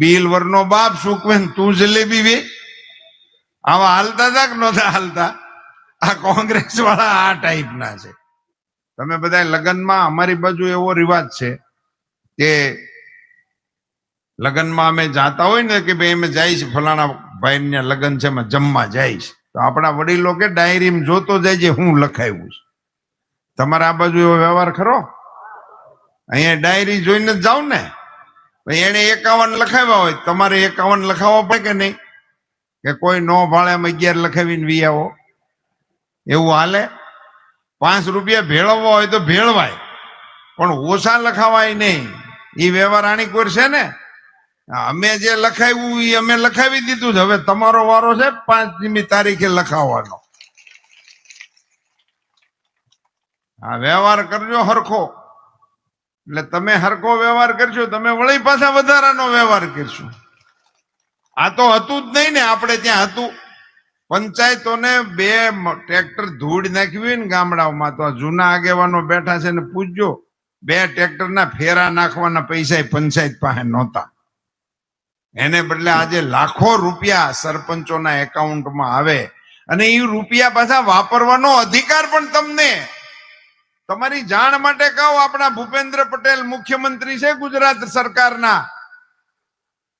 Bill વરનો બાપ સુકવે ને તું જલેબી વે. આવા હાલતા હતા કે નહોતા હાલતા? આ કોંગ્રેસ વાળા આ ટાઈપના છે. તમે બધા લગ્નમાં, અમારી બાજુ એવો રિવાજ છે કે લગ્નમાં અમે જાતા હોય ને કે ભાઈ અમે જઈશ ફલાણા ભાઈ ને લગ્ન છે, એમાં જમવા જઈશ તો આપણા વડીલો કે ડાયરીમાં જોતો જાય છે, હું લખાયું છે. તમારા આ બાજુ એવો વ્યવહાર ખરો? અહીંયા ડાયરી જોઈને જ જાવ ને. એને એકાવન લખાવ્યા હોય. તમારે એકાવન લખાવવા પડે કે નહીં? કે કોઈ નો ભાડે અગિયાર લખાવીને વી આવો. એવું હાલે? પાંચ રૂપિયા ભેળવવા હોય તો ભેળવાય. પણ ઓછા લખાવાય નહીં. એ વ્યવહાર આણી કોર છે ને? અમે જે લખાવ્યું એ અમે લખાવી દીધું છે. હવે તમારો વારો છે પાંચમી તારીખે લખાવવાનો. આ વ્યવહાર કરજો હરખો. એટલે તમે હરકો વ્યવહાર કરશો, તમે વળી પાછા વધારાનો વ્યવહાર કરશો. આ તો હતું જ નહીં ને, આપણે ત્યાં હતું. પંચાયતોને બે ટ્રેક્ટર ધૂળ નાખવી ને ગામડાઓમાં, તો જૂના આગેવાનો બેઠા છે ને પૂછજો, બે ટ્રેક્ટરના ફેરા નાખવાના પૈસા પંચાયત પાસે નહોતા. એને બદલે આજે લાખો રૂપિયા સરપંચોના એકાઉન્ટમાં આવે. અને એ રૂપિયા પાછા વાપરવાનો અધિકાર પણ તમને તમારી જાણ માટે કહું, આપણા ભૂપેન્દ્ર પટેલ મુખ્યમંત્રી છે ગુજરાત સરકારના.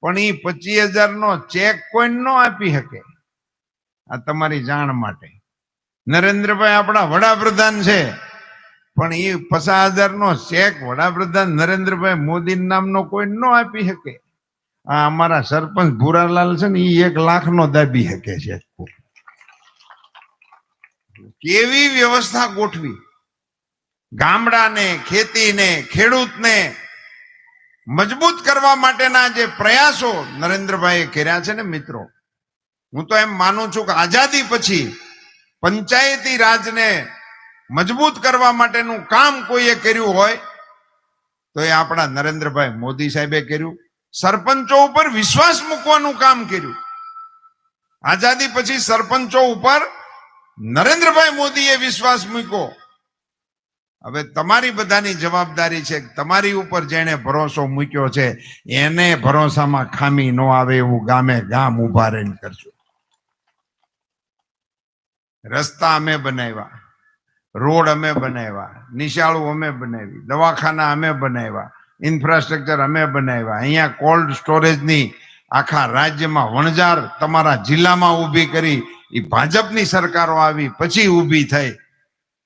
પણ એ પચીસ હજાર નો ચેક કોઈ ન આપી શકે. આ તમારી જાણ માટે. નરેન્દ્રભાઈ આપણા વડાપ્રધાન છે. પણ એ પચાસ હજાર નો ચેક વડાપ્રધાન નરેન્દ્રભાઈ મોદી નામનો કોઈ ન આપી શકે. આ અમારા સરપંચ ભૂરાલાલ છે ને એ એક લાખ નો દાબી શકે છે. કેવી વ્યવસ્થા ગોઠવી? ગામડાને, ખેતીને, ખેડૂતને મજબૂત કરવા માટેના જે પ્રયાસો નરેન્દ્રભાઈએ કર્યા છે ને મિત્રો, હું તો એમ માનું છું કે આઝાદી પછી પંચાયતી રાજને મજબૂત કરવા માટેનું કામ કોઈએ કર્યું હોય, તો એ આપણા નરેન્દ્રભાઈ મોદી સાહેબે કર્યું. સરપંચો ઉપર વિશ્વાસ મૂકવાનું કામ કર્યું. આઝાદી પછી સરપંચો ઉપર નરેન્દ્રભાઈ મોદીએ વિશ્વાસ મૂક્યો. હવે તમારી બધાની જવાબદારી છે તમારી ઉપર જેને ભરોસો મૂક્યો છે, એને ભરોસામાં ખામી ન આવે એવું ગામે ગામ ઊભા રહીને કરજો. રસ્તા અમે બનાવ્યા, રોડ અમે બનાવ્યા, નિશાળું અમે બનાવી, દવાખાના અમે બનાવ્યા, ઇન્ફ્રાસ્ટ્રક્ચર અમે બનાવ્યા. અહીંયા કોલ્ડ સ્ટોરેજની આખા રાજ્યમાં વણઝાર તમારા જિલ્લામાં ઊભી કરી એ ભાજપની સરકારો આવી, પછી ઊભી થઈ.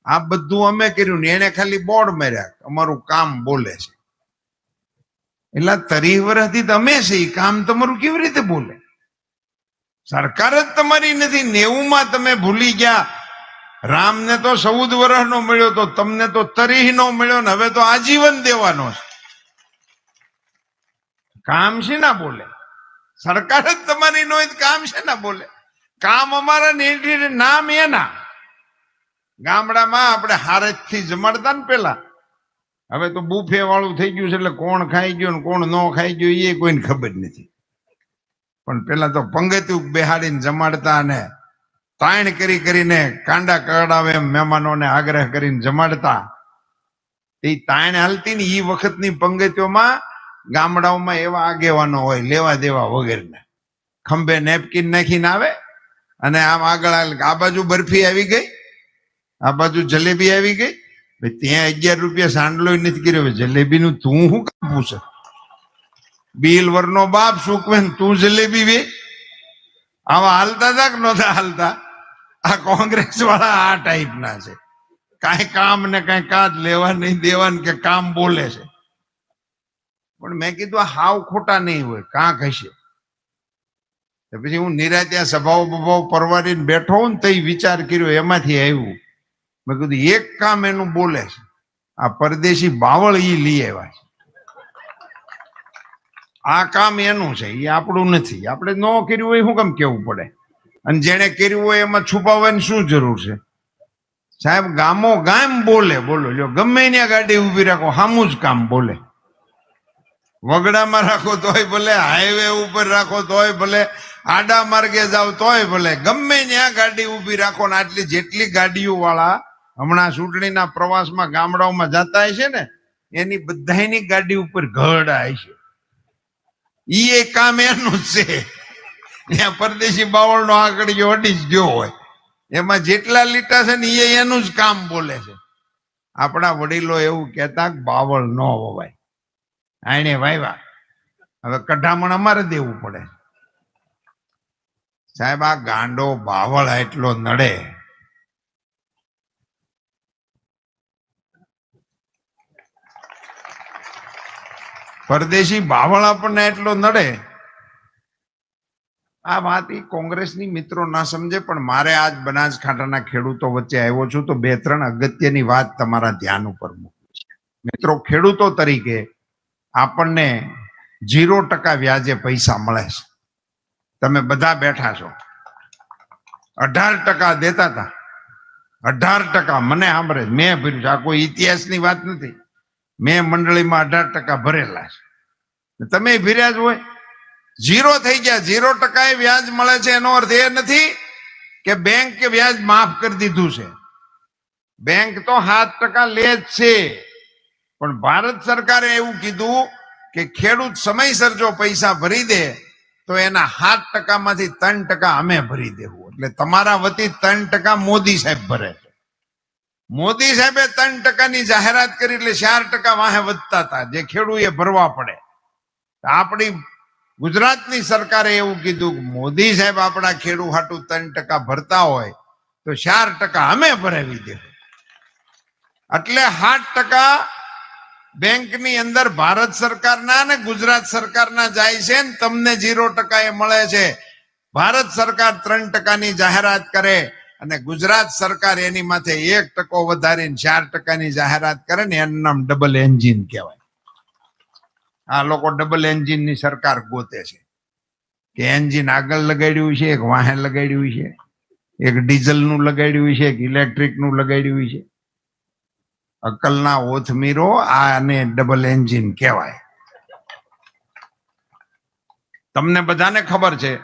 આ બધું અમે કર્યું ને એને ખાલી બોર્ડ માર્યા. અમારું કામ બોલે છે. એટલે તરી વર્ષથી તમે છે એ કામ તમારું કેવી રીતે બોલે? સરકાર જ તમારી નથી નેવું માં તમે ભૂલી ગયા. રામને તો ચૌદ વર્ષનો મળ્યો તો તમને તો તરીહ નો મળ્યો ને હવે તો આજીવન દેવાનો છે. કામ છે ના બોલે? સરકાર જ તમારી નો કામ છે ના બોલે? કામ અમારા ને નામ એના. ગામડામાં આપણે હારેજથી જમાડતા ને પેલા. હવે તો બુફે વાળું થઈ ગયું છે એટલે કોણ ખાઈ ગયો ને કોણ ન ખાઈ ગયો એ કોઈને ખબર નથી. પણ પેલા તો પંગતું બેહાડીને જમાડતા અને તાણ કરી કરીને કાંડા એમ મહેમાનોને આગ્રહ કરીને જમાડતા. એ તાણ હાલતી ને એ વખતની પંગતીઓમાં ગામડાઓમાં એવા આગેવાનો હોય, લેવા દેવા વગેરેના. ખંભે નેપકિન નાખીને આવે અને આમ આગળ આ બાજુ બરફી આવી ગઈ. આ બાજુ જલેબી આવી ગઈ. ત્યાં અગિયાર રૂપિયા સાંડલો નથી કર્યો. જલેબી નું તું શું કામ પૂછે? બિલ વરનો બાપ સુકવે તું જલેબી વે. આવા હાલતા હતા કે નહોતા હાલતા. આ કોંગ્રેસ વાળા આ ટાઈપના છે. કાંઈ કામ ને કાંઈ કાચ લેવા નહીં દેવા કે કામ બોલે છે. પણ મેં કીધું, આ હાવ ખોટા નહીં હોય, કાંક હશે. પછી હું નિરાત્યા સભાઓ બભાઓ પરવારીને બેઠો ને તો વિચાર કર્યો, એમાંથી આવ્યું. મેં કીધું, એક કામ એનું બોલે છે. આ પરદેશી બાવળ એ લઈ આવ્યા છે. આ કામ એનું છે એ આપણું નથી. આપણે ન કર્યું હોય શું કામ કેવું પડે? અને જેણે કર્યું હોય એમાં છુપાવવાની શું જરૂર છે? સાહેબ, ગામો ગામ બોલે, બોલો. લ્યો, ગમે ત્યાં ગાડી ઊભી રાખો સામું જ કામ બોલે. વગડામાં રાખો તોય ભલે, હાઈવે ઉપર રાખો તોય ભલે, આડા માર્ગે જાવ તોય ભલે, ગમે ત્યાં ગાડી ઊભી રાખો ને આટલી જેટલી ગાડીઓ વાળા હમણાં ચૂંટણીના પ્રવાસમાં ગામડાઓમાં જતા હશે ને, એની બધાની ગાડી ઉપર ઘડ છે ઈ એ કામ એનું છે. ત્યાં પરદેશી બાવળનો આંકડીઓ અડી જ ગયો હોય. એમાં જેટલા લીટા છે ને એ એનું જ કામ બોલે છે. આપણા વડીલો એવું કહેતા બાવળ ન વવાય. આને વાયવા. હવે કઢામણ અમારે દેવું પડે. સાહેબ, આ ગાંડો બાવળ એટલો નડે. પરદેશી બાવળ આપણને એટલો નડે. આ વાત એ કોંગ્રેસની મિત્રો ના સમજે, પણ મારે આજ બનાસકાંઠાના ખેડૂતો વચ્ચે આવ્યો છું તો બે ત્રણ અગત્યની વાત તમારા ધ્યાન ઉપર મૂકી છે. મિત્રો, ખેડૂતો તરીકે આપણને જીરો ટકા વ્યાજે પૈસા મળે છે. તમે બધા બેઠા છો. અઢાર ટકા દેતા હતા અઢાર ટકા. મને સાંભળે મેં ભર્યું છે આ કોઈ ઇતિહાસની વાત નથી. મેં મંડળીમાં અઢાર ટકા ભરેલા છે. તમે ભીર્યા જ હોય. ઝીરો થઈ ગયા. ઝીરો ટકા વ્યાજ મળે છે એનો અર્થ એ નથી કે બેંક વ્યાજ માફ કરી દીધું છે. બેંક તો સાત ટકા લે જ છે. પણ ભારત સરકારે એવું કીધું કે ખેડૂત સમયસર જો પૈસા ભરી દે, તો એના સાત ટકામાંથી ત્રણ ટકા અમે ભરી દેવું. એટલે તમારા વતી ત્રણ ટકા મોદી સાહેબ ભરે છે. મોદી સાહેબે ત્રણ ટકાની જાહેરાત કરી એટલે ચાર ટકા વાહે વધતા હતા. જે એ ભરવા પડે. આપણી ગુજરાતની સરકારે એવું કીધું મોદી સાહેબ આપણા ખેડૂત હાટું ત્રણ ટકા ભરતા હોય તો ચાર ટકા અમે ભરાવી દે. એટલે સાત ટકા બેંકની અંદર ભારત સરકારના અને ગુજરાત સરકારના જાય છે ને તમને જીરો ટકા એ મળે છે. ભારત સરકાર ત્રણ ટકાની જાહેરાત કરે. અને ગુજરાત સરકાર એની માથે એક ટકો વધારીને ચાર ટકાની જાહેરાત કરે ને એનું નામ ડબલ એન્જિન કહેવાય. આ લોકો ડબલ એન્જિનની સરકાર ગોતે છે. કે એન્જિન આગળ લગાડ્યું છે, એક વાહે લગાડ્યું છે, એક ડીઝલનું લગાડ્યું છે, એક ઇલેક્ટ્રિકનું લગાડ્યું છે. અકલના ઓથમીરો આને ડબલ એન્જિન કહેવાય. તમને બધાને ખબર છે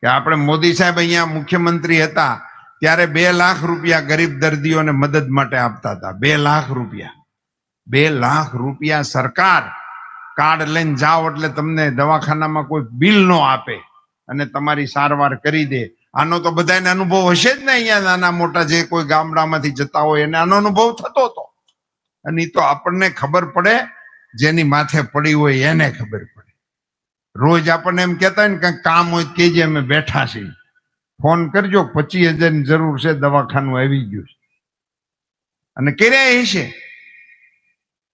કે આપણે મોદી સાહેબ અહીંયા મુખ્યમંત્રી હતા ત્યારે બે લાખ રૂપિયા ગરીબ દર્દીઓને મદદ માટે આપતા હતા. બે લાખ રૂપિયા. બે લાખ રૂપિયા સરકાર કાર્ડ લઈને જાઓ એટલે તમને દવાખાનામાં કોઈ બિલ નો આપે અને તમારી સારવાર કરી દે. આનો તો બધાને અનુભવ હશે જ ને અહીંયા નાના મોટા જે કોઈ ગામડામાંથી જતા હોય એને આનો અનુભવ થતો હતો અને એ તો આપણને ખબર પડે, જેની માથે પડી હોય એને ખબર પડે. રોજ આપણને એમ કહેતા હોય ને કંઈક કામ હોય કે કેજે અમે બેઠા છીએ. ફોન કરજો, પચીસ હજારની જરૂર છે, દવાખાનું આવી ગયું છે. અને કર્યા હશે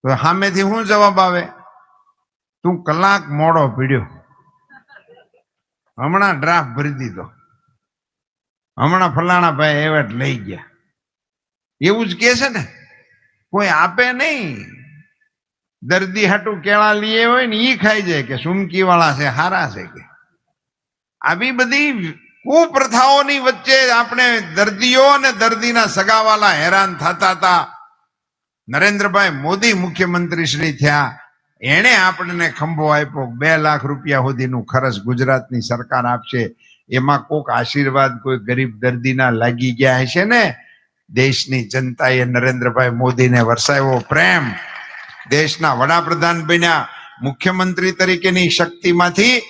તો સામેથી શું જવાબ આવે? તું કલાક મોડો પીડ્યો. હમણાં ડ્રાફ્ટ ભરી દીધો. હમણાં ફલાણા ભાઈ એવટ લઈ ગયા. એવું જ કે છે ને? કોઈ આપે નહીં. દર્દી હાટું કેળા લીએ હોય ને એ ખાઈ જાય કે સુમકી વાળા છે, હારા છે કે. આવી બધી કુપ્રથાઓની વચ્ચે આપણે દર્દીઓ અને દર્દીના સગાવાલા હેરાન થતા હતા. નરેન્દ્રભાઈ મોદી મુખ્યમંત્રી શ્રી થયા. એણે આપણને ખંભો આપ્યો. બે લાખ રૂપિયા સુધીનું ખર્ચ ગુજરાતની સરકાર આપશે. એમાં કોક આશીર્વાદ કોઈ ગરીબ દર્દીના લાગી ગયા હશે ને? દેશની જનતાએ નરેન્દ્રભાઈ મોદીને વરસાવ્યો પ્રેમ. દેશના વડાપ્રધાન બન્યા. મુખ્યમંત્રી તરીકેની શક્તિમાંથી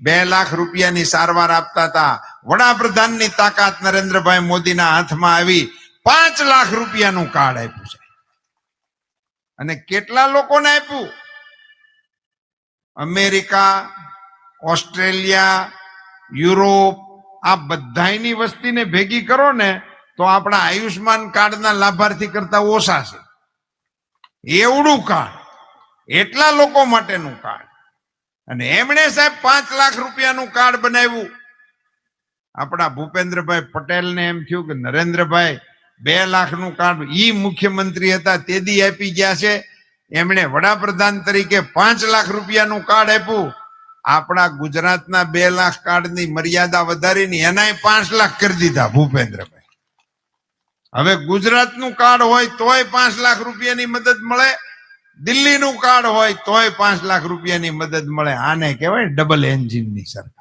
બે લાખ રૂપિયાની સારવાર આપતા હતા. વડાપ્રધાનની તાકાત નરેન્દ્રભાઈ મોદીના હાથમાં આવી પાંચ લાખ રૂપિયાનું કાર્ડ આપ્યું છે. અને કેટલા લોકોને આપ્યું? અમેરિકા, ઓસ્ટ્રેલિયા, યુરોપ, આ બધાની વસ્તીને ભેગી કરો ને તો આપણા આયુષ્માન કાર્ડના લાભાર્થી કરતા ઓછા છે. એવડું કાર્ડ. એટલા લોકો માટેનું કાર્ડ. અને એમણે સાહેબ પાંચ લાખ રૂપિયાનું કાર્ડ બનાવ્યું. આપણા ભૂપેન્દ્રભાઈ પટેલને એમ થયું કે નરેન્દ્રભાઈ, બે લાખનું કાર્ડ ઈ મુખ્યમંત્રી હતા, તે દી આપી ગયા છે. એમણે વડાપ્રધાન તરીકે પાંચ લાખ રૂપિયાનું કાર્ડ આપ્યું. આપણા ગુજરાતના બે લાખ કાર્ડની મર્યાદા વધારીને એનાય પાંચ લાખ કરી દીધા ભૂપેન્દ્રભાઈ. હવે ગુજરાતનું કાર્ડ હોય તોય પાંચ લાખ રૂપિયાની મદદ મળે, દિલ્હીનું કાર્ડ હોય તોય પાંચ લાખ રૂપિયાની મદદ મળે. આને કહેવાય ડબલ એન્જિનની સરકાર.